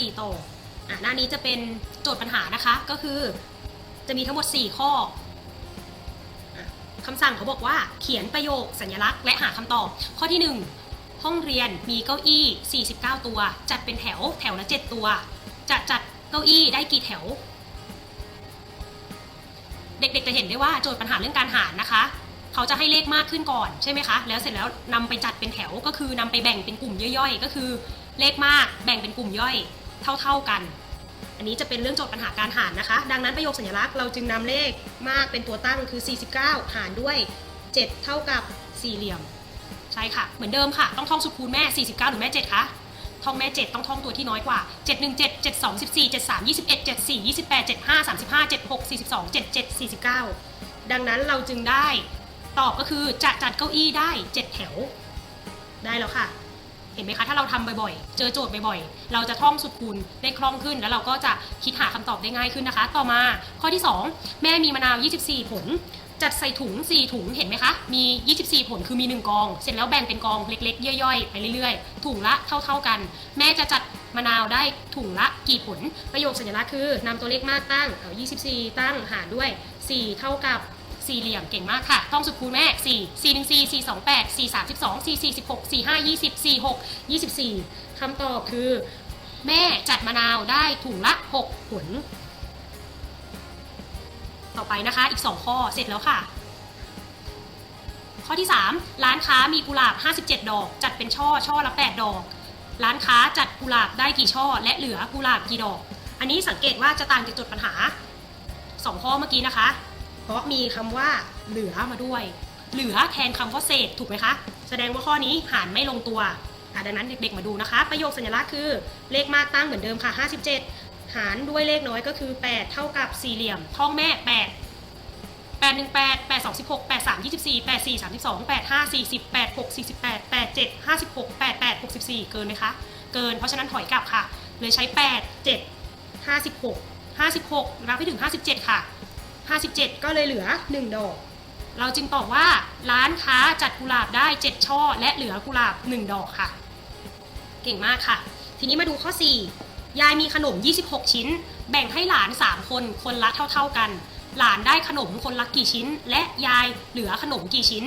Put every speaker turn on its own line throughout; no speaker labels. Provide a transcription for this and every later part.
4ต่ออะหน้านี้จะเป็นโจทย์ปัญหานะคะ ก็คือ จะมีทั้งหมด 4 ข้อคำสั่งเขาบอกว่าเขียนประโยคสัญลักษณ์และหาคำตอบ ข้อที่ 1 ห้องเรียนมีเก้าอี้ 49 ตัว จัดเป็นแถวแถวละ 7 ตัว จะจัดเก้าอี้ได้กี่แถว เด็กๆจะเห็นได้ว่าโจทย์ปัญหาเรื่องการหารนะคะ เขาจะให้เลขมากขึ้นก่อนใช่ไหมคะ แล้วเสร็จแล้วนำไปจัดเป็นแถวก็คือนำไปแบ่งเป็นกลุ่มย่อยๆ ก็คือ เลขมากแบ่งเป็นกลุ่มย่อยเท่าๆกัน อันนี้จะเป็นเรื่องโจทย์ปัญหาการหารนะคะ ดังนั้นประโยคสัญลักษณ์เราจึงนำเลขมากเป็นตัวตั้งคือ 49 หารด้วย 7 เท่ากับสี่เหลี่ยม ใช่ค่ะ เหมือนเดิมค่ะ ต้องท่องสุดคูณแม่ 49 หรือแม่ 7 คะ ท่องแม่ 7 ต้องท่องตัวที่น้อยกว่า 7 1 7 7 2 14 7 3 21 7 4 28 7 5 35 7 6 42 7 7 49 ดังนั้นเราจึงได้ตอบก็คือจะจัดเก้าอี้ได้ 7 แถว ได้แล้วค่ะ เห็นไหมคะถ้าเราทำบ่อยๆ เจอโจทย์บ่อยๆ เราจะท่องสุดคูณได้คล่องขึ้น แล้วเราก็จะคิดหาคำตอบได้ง่ายขึ้นนะคะ ต่อมาข้อที่ 2 แม่มีมะนาว 24 ผล จัดใส่ถุง 4 ถุงเห็นไหมคะ มี 24 ผลคือมี 1 กอง เสร็จแล้วแบ่งเป็นกองเล็กๆ ย่อยๆ ไปเรื่อยๆ ถุงละเท่า ๆกัน แม่จะจัดมะนาวได้ถุงละกี่ผล ประโยคสัญลักษณ์คือนำตัวเลขมากตั้งเอา24 ตั้งหารด้วย 4 เท่ากับ สี่เหลี่ยมเก่งมากค่ะ ต้องสุดคูณแม่4 4 1 4 4 2 8 4 3 2 4 4 16 4 5 20 4 6 24คำตอบคือ แม่จัดมะนาวได้ถุงละ6ผล ต่อไปนะคะ อีก2ข้อเสร็จแล้วค่ะ ข้อที่ 3 ร้านค้ามีกุหลาบ 57 ดอก จัดเป็นช่อช่อละ 8 ดอก ร้านค้าจัดกุหลาบได้กี่ช่อ และเหลือกุหลาบกี่ดอก อันนี้สังเกตว่าจะต่างจากจดปัญหา 2 ข้อเมื่อกี้นะคะ เพราะมีคำว่าเหลือมาด้วย เหลือแทนคำว่าเศษถูกไหมคะ แสดงว่าข้อนี้หารไม่ลงตัวดังนั้นเด็กๆมาดูนะคะ ประโยคสัญลักษณ์คือเลขมากตั้งเหมือนเดิมค่ะ 57 หารด้วยเลขน้อยก็คือ 8 เท่ากับสี่เหลี่ยม ท่องแม่ 8 8 1 8 8 2 16 8 3 24 8 4 32 8 5 40 8 6 48 8 7 56 8 8 64 เกินไหมคะ เกิน เพราะฉะนั้นถอยกลับค่ะ เลยใช้ 8 7 56 56 รับไปถึง 57 ค่ะ 57 ก็เลยเหลือ 1 ดอก เราจึงตอบว่าร้านค้าจัดกุหลาบได้ 7 ช่อ และเหลือกุหลาบ 1 ดอกค่ะ เก่งมากค่ะ ทีนี้มาดูข้อ 4 ยายมีขนม 26 ชิ้น แบ่งให้หลาน 3 คนคนละเท่า ๆกัน หลานได้ขนมคนละกี่ชิ้น และยายเหลือขนมกี่ชิ้น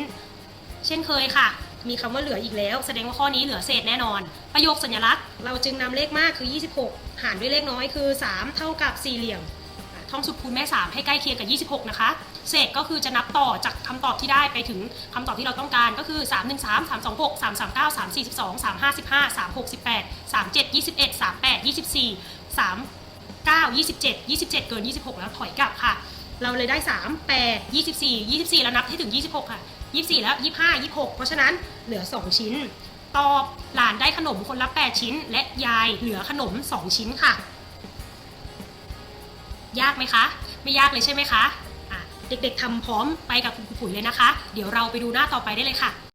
เช่นเคยค่ะมีคำว่าเหลืออีกแล้ว แสดงว่าข้อนี้เหลือเศษแน่นอน ประโยคสัญลักษณ์ เราจึงนำเลขมากคือ 26 หารด้วยเลขน้อยคือ 3 เท่ากับสี่เหลี่ยม ท่องสุดคูณแม่ 3 ให้ใกล้เคียงกับ 26 นะคะ เศษก็คือจะนับต่อจากคำตอบที่ได้ไปถึงคำตอบที่เราต้องการก็คือ 3 1 3 3 2 6 3 3 9 3 4 2 3 5 15 3 6 18 3 7 21 3 8 24 3 9 27 27 เกิน 26 แล้วถอยกลับค่ะ เราเลยได้ 3 8 24 24 แล้วนับให้ถึง 26 ค่ะ 24 แล้ว 25 26 เพราะฉะนั้นเหลือ 2 ชิ้น ตอบหลานได้ขนมคนละ 8 ชิ้น และยายเหลือขนม 2 ชิ้นค่ะ ยากไหมคะ ไม่ยากเลยใช่ไหมคะะเด็กๆทำพร้อมไปกับคุณครูปุ๋ยเลยนะคะ เดี๋ยวเราไปดูหน้าต่อไปได้เลยค่ะ